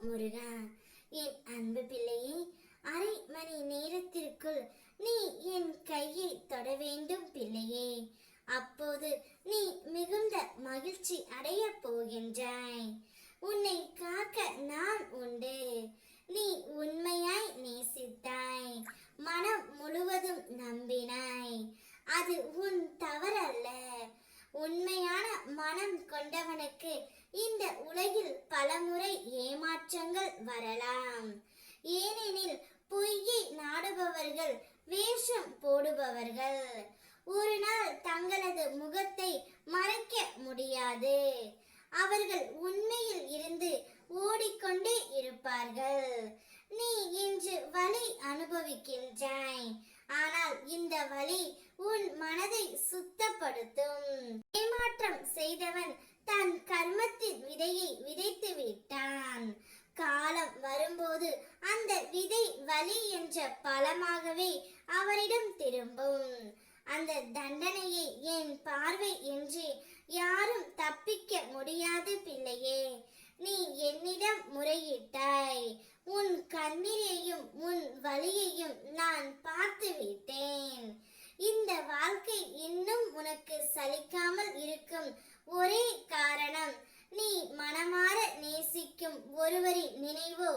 முருகா என் அன்பு பிள்ளையே அரை மணி நேரத்திற்குள் நீ என் கையை தொட வேண்டும் பிள்ளையே. அப்போது நீ மிகுந்த மகிழ்ச்சி அடைய போகின்றாய். உன்னை காக்க நான் உண்டு. நீ உண்மையாய் நேசித்த மனம் கொண்டவனுக்கு இந்த உலகில் பலமுறை ஏமாற்றங்கள் வரலாம். ஏனெனில் பொய்யை நாடுபவர்கள் வேஷம் போடுபவர்கள். ஒரு நாள் தங்களது முகத்தை மறைக்க முடியாது. அவர்கள் உண்மையில் இருந்து ஓடிக்கொண்டே இருப்பார்கள். நீ இன்று வலி அனுபவிக்கின்றாய். ஆனால் இந்த வலி உன் மனதை சுத்தப்படுத்தும். ஏமாற்றம் செய்தவன் தன் கர்மத்தின் விதையை விதைத்து விட்டான். காலம் வரும்போது அந்த விதை வலி என்ற பலமாகவே அவரிடம் திரும்பும். அந்த தண்டனையை என் பார்வை என்று யாரும் தப்பிக்க முடியாது பிள்ளையே. நீ என்னிடம் முறையிட்டாய் உன் கண்ணீரையும் உன் வலியையும் நான் பார்த்து விட்டேன் இந்த வாழ்க்கை இன்னும் உனக்கு சலிக்காமல் இருக்கும் ஒரே காரணம் நீ மனமாற நேசிக்கும் ஒருவரின் நினைவோ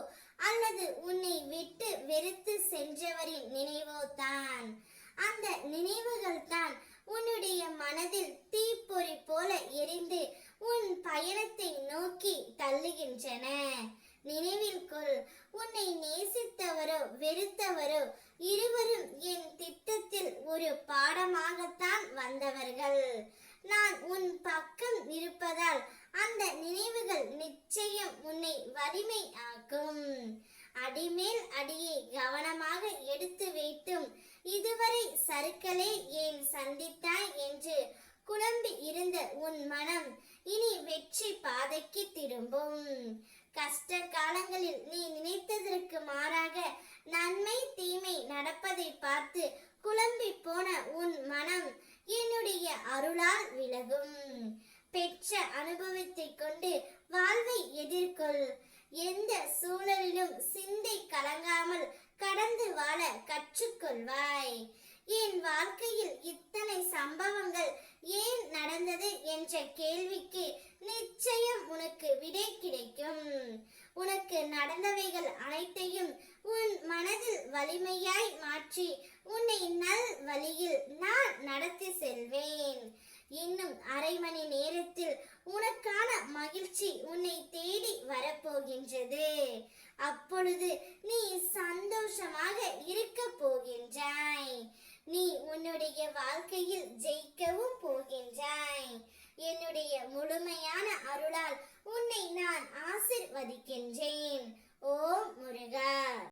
அல்லது உன்னை விட்டு வெறுத்து சென்றவரின் நினைவோ தான் அந்த நினைவுகள் தான் உன்னுடைய மனதில் தீப்பொறி போல எரிந்து உன் பயணத்தை நோக்கி தள்ளுகின்றன. நினைவில் கொள் உன்னை நேசித்தவரோ வெறுத்தவரோ இருவரும் என் திட்டத்தில் ஒரு பாடமாகத்தான் வந்தவர்கள். நான் உன் பக்கம் இருப்பதால் அந்த நிச்சயம் உன்னை வலிமை ஆக்கும் அடிமேல் அடியை கவனமாக எடுத்து வைத்தும் இதுவரை சருக்களே ஏன் சந்தித்தாய் என்று குழம்பி இருந்த உன் மனம் இனி வெற்றி பாதைக்கு திரும்பும். கஷ்ட காலங்களில் நீ நினைத்ததற்கு மாறாக நன்மை தீமை நடப்பதை பார்த்து குழம்பி போன உன் மனம் என்னுடைய அருளால் விலகும். பெற்ற அனுபவத்தை கொண்டு வாழ் கற்றுக்கொள்வாய் என் வாழ்க்கையில் இத்தனை சம்பவங்கள் ஏன் நடந்தது என்ற கேள்விக்கு நிச்சயம் உனக்கு விடை கிடைக்கும். உனக்கு நடந்தவைகள் அனைத்தையும் உன் மனதில் வலிமையாய் மாற்றி உன்னை நல் வழியில் நான் நடத்தி செல்வேன். இன்னும் அரை மணி நேரத்தில் உனக்கான மகிழ்ச்சி உன்னை தேடி வரப்போகின்றது. அப்பொழுது நீ சந்தோஷமாக இருக்க போகின்றாய். நீ உன்னுடைய வாழ்க்கையில் ஜெயிக்கவும் போகின்றாய். என்னுடைய முழுமையான அருளால் உன்னை நான் ஆசிர்வதிக்கின்றேன். ஓம் முருகா!